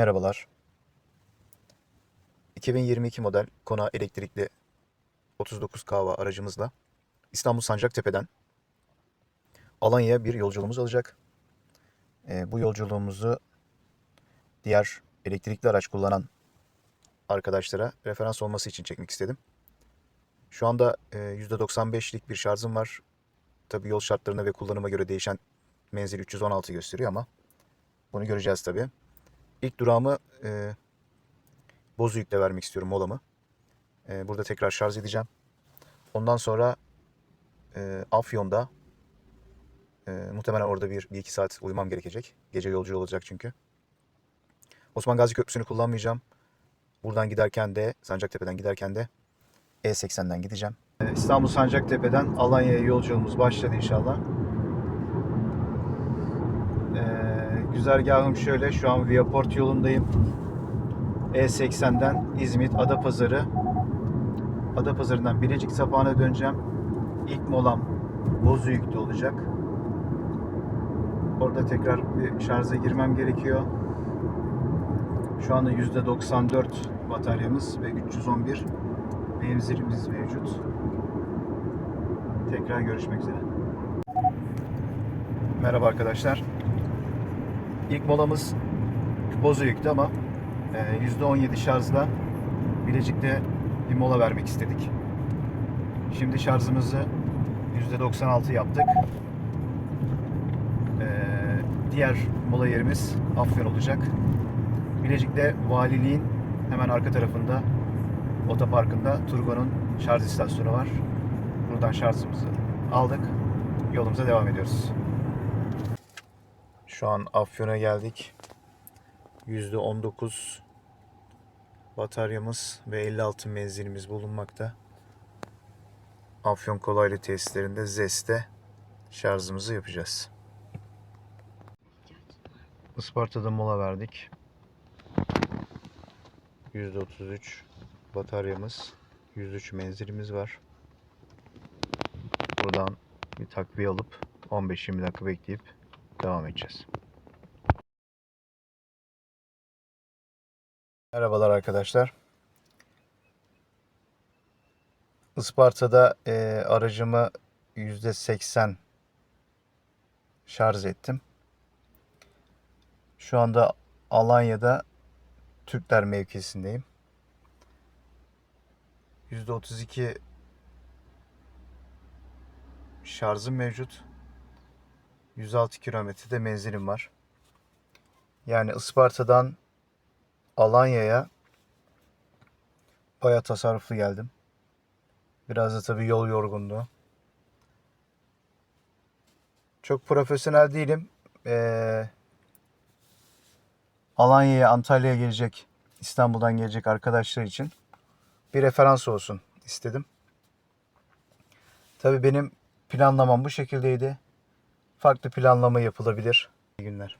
Merhabalar. 2022 model Kona elektrikli 39 kahva aracımızla İstanbul Sancaktepe'den Alanya'ya bir yolculuğumuz olacak. Ee, bu yolculuğumuzu diğer elektrikli araç kullanan arkadaşlara referans olması için çekmek istedim. Şu anda e, %95'lik bir şarjım var. Tabii yol şartlarına ve kullanıma göre değişen menzil 316 gösteriyor ama bunu göreceğiz tabii. İlk durağımı e, Bozüyük'le vermek istiyorum molamı. E, burada tekrar şarj edeceğim. Ondan sonra e, Afyon'da e, muhtemelen orada bir, bir iki saat uyumam gerekecek. Gece yolcu olacak çünkü. Osman Gazi Köprüsü'nü kullanmayacağım. Buradan giderken de Sancaktepe'den giderken de E80'den gideceğim. E, İstanbul Sancaktepe'den Alanya'ya yolculuğumuz başladı inşallah. Ee, güzergahım şöyle. Şu an Viaport yolundayım. E80'den İzmit, Adapazarı. Adapazarı'ndan Bilecik sapağına döneceğim. İlk molam Bozüyük'te olacak. Orada tekrar bir şarja girmem gerekiyor. Şu anda %94 bataryamız ve 311 menzilimiz mevcut. Tekrar görüşmek üzere. Merhaba arkadaşlar. İlk molamız Bozüyük'tü ama e, %17 şarjla Bilecik'te bir mola vermek istedik. Şimdi şarjımızı %96 yaptık. E, diğer mola yerimiz Afyon olacak. Bilecik'te valiliğin hemen arka tarafında otoparkında Turgo'nun şarj istasyonu var. Buradan şarjımızı aldık. Yolumuza devam ediyoruz. Şu an Afyon'a geldik. %19 bataryamız ve 56 menzilimiz bulunmakta. Afyon kolaylı tesislerinde ZES'te şarjımızı yapacağız. Isparta'da mola verdik. %33 bataryamız, 103 menzilimiz var. Buradan bir takviye alıp 15-20 dakika bekleyip devam edeceğiz. Merhabalar arkadaşlar. Isparta'da e, aracımı %80 şarj ettim. Şu anda Alanya'da Türkler mevkisindeyim. %32 şarjım mevcut. 106 kilometrede menzilim var. Yani Isparta'dan Alanya'ya bayağı tasarruflu geldim. Biraz da tabii yol yorgunluğu. Çok profesyonel değilim. Ee, Alanya'ya, Antalya'ya gelecek, İstanbul'dan gelecek arkadaşlar için bir referans olsun istedim. Tabii benim planlamam bu şekildeydi. Farklı planlama yapılabilir. İyi günler.